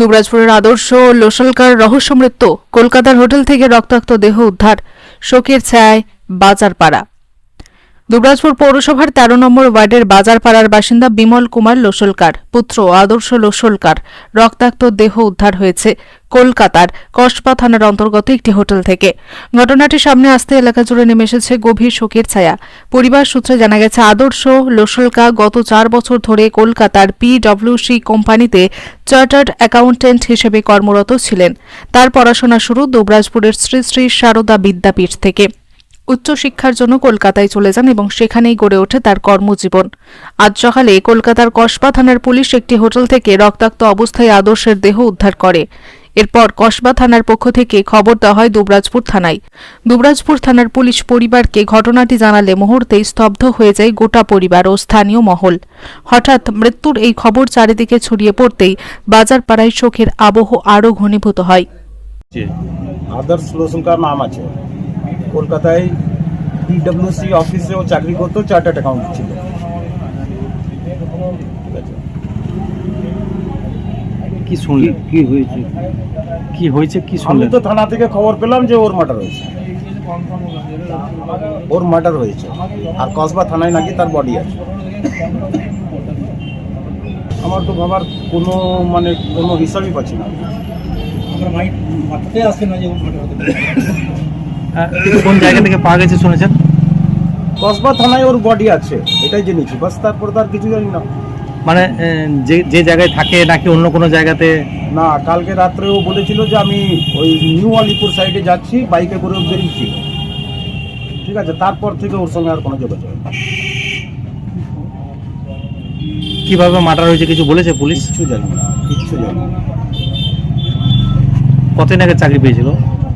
দুবরাজপুরের আদর্শ লোসলকার রহস্যমৃত্যু কলকাতার হোটেল থেকে রক্তাক্ত দেহ উদ্ধার, শোকের ছায় বাজারপাড়া। দুবরাজপুর পৌরসভার তেরো নম্বর ওয়ার্ডের বাজারপাড়ার বাসিন্দা বিমল কুমার লোসলকার, পুত্র আদর্শ লোসলকার, রক্তাক্ত দেহ উদ্ধার হয়েছে। কলকাতার কসবা থানার অন্তর্গত একটি হোটেল থেকে। ঘটনাটি সামনে আসতে এলাকা জুড়ে নেমে এসেছে গভীর শোকের ছায়া। পরিবার সূত্রে জানা গেছে, আদর্শ লোসলকা গত চার বছর ধরে কলকাতার পিডব্লিউসি কোম্পানিতে চার্টার্ড অ্যাকাউন্ট্যান্ট হিসেবে কর্মরত ছিলেন। তার পড়াশোনা শুরু দুবরাজপুরের শ্রী শ্রী সারদা বিদ্যাপীঠ থেকে। উচ্চশিক্ষার জন্য কলকাতায় চলে যান এবং সেখানেই গড়ে ওঠে তার কর্মজীবন। আজ সকালে কলকাতার কসবা থানার পুলিশ একটি হোটেল থেকে রক্তাক্ত অবস্থায় আদর্শের দেহ উদ্ধার করে। এরপর কসবা থানার পক্ষ থেকে খবর দেওয়া হয় দুবরাজপুর থানায়। দুবরাজপুর থানার পুলিশ পরিবারকে ঘটনাটি জানালে মুহূর্তেই স্তব্ধ হয়ে যায় গোটা পরিবার ও স্থানীয় মহল। হঠাৎ মৃত্যুর এই খবর চারিদিকে ছড়িয়ে পড়তেই বাজারপাড়ায় শোকের আবহ আরও ঘনীভূত হয়। নাম আছে। কলকাতায় পিডব্লিউসি অফিসে ও চাকরি করতো চার্টার্ড অ্যাকাউন্ট ছিল ঠিক আছে কি শুনলেন কি হয়েছে? কি হয়েছে কি আমি শুনলেন তো থানা থেকে খবর পেলাম যে ওর মার্ডার হয়েছে। ওর মার্ডার হয়েছে। আর কসবা থানায় নাকি তার বডি আছে। আমার তো ভাবার কোনো মানে কোনো হিসাবই পাচ্ছি না। আহ, কিন্তু কোন জায়গা থেকে পাওয়া গেছে শুনেছেন? কসবা থানায় ওর বডি আছে। এটাই জেনেছি। বাস তারপরে তার কিছু জানি না। মানে যে যে জায়গায় থাকে নাকি অন্য কোনো জায়গাতে? না কালকে রাত্রে ও বলেছিল যে আমি ওই নিউ আলিপুর সাইডে যাচ্ছি বাইকে করে বেরিয়েছি ঠিক আছে তারপর থেকে ওর সঙ্গে আর কোনো যোগাযোগ। কীভাবে মার্ডার হয়েছে কিছু বলেছে পুলিশ? কিছু জানি না কিচ্ছু জানি না। কতদিন আগে চাকরি পেয়েছিল?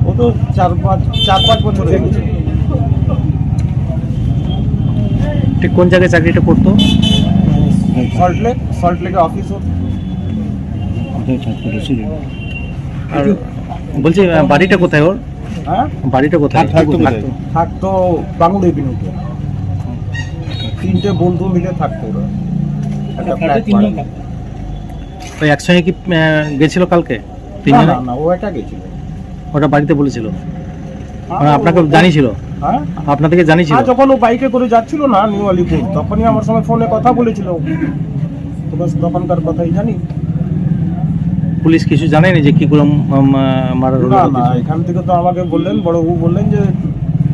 ও তো চার পাঁচ চার পাঁচ বছর হয়ে গেছে। ঠিক কোন জায়গায় চাকরিটা করতো? সল্ট লেক সল্ট লেকে অফিস আর বলছি বাড়িটা কোথায় ওর? হ্যাঁ? বাড়িটা কোথায়? থাকতো বাংলো এভিনিউতে তিনটে বন্ধু মিলে থাকতো ওরা। একটা flat ওই একসঙ্গে কি গেছিল কালকে? না ও একা গেছিল। ওটা বাড়িতে বলেছিল। মানে আপনাকে জানিয়েছিল? হ্যাঁ? আপনাদেরকে জানিয়েছিল? হ্যাঁ যখন ও বাইকে করে যাচ্ছিল না নিউ আলিপুর তখনই আমার সঙ্গে ফোনে কথা বলেছিল তো বাস তখনকার কথাই জানি। পুলিশ কিছু জানেনি যে কি করে মার্ডার হলো না না এখান থেকে তো আমাকে বললেন বড়বাবু বললেন যে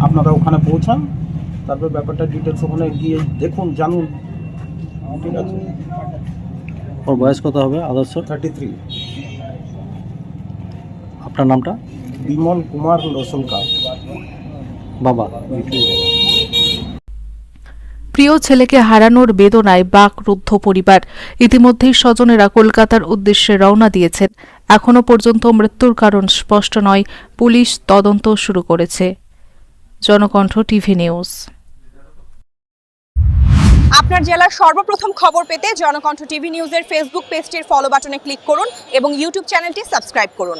আপনারা ওখানে পৌঁছান তারপর ব্যাপারটা ডিটেলস ওখানে গিয়ে দেখুন জানুন। ঠিক আছে? ওর বয়স কত হবে আদর্শ? থার্টি থ্রি আপনার নামটা? বিমল কুমার রসলকার বাবা প্রিয় ছেলেকে হারানোর বেদনায় বাকরুদ্ধ পরিবার। ইতিমধ্যেই স্বজনেরা কলকাতার উদ্দেশ্যে রওনা দিয়েছেন। এখনও পর্যন্ত মৃত্যুর কারণ স্পষ্ট নয় পুলিশ তদন্ত শুরু করেছে। Janakantha TV news. আপনার জেলার সর্বপ্রথম খবর পেতে জনকণ্ঠ টিভি নিউজের ফেসবুক পেজটির ফলো বাটনে ক্লিক করুন এবং ইউটিউব চ্যানেলটি সাবস্ক্রাইব করুন।